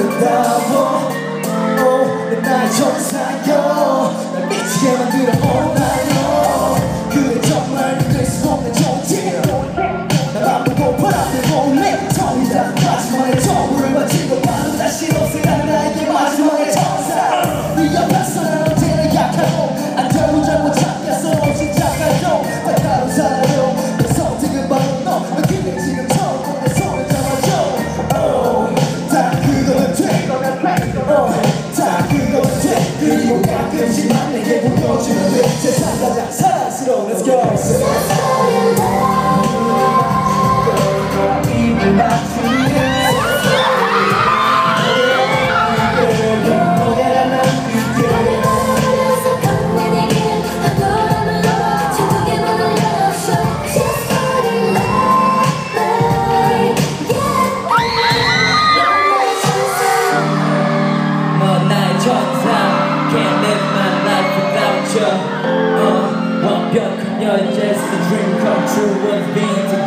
The devil. Oh, the night Porque acreditar né? ninguém future. Uh, One girl, you're just a dream come true with me?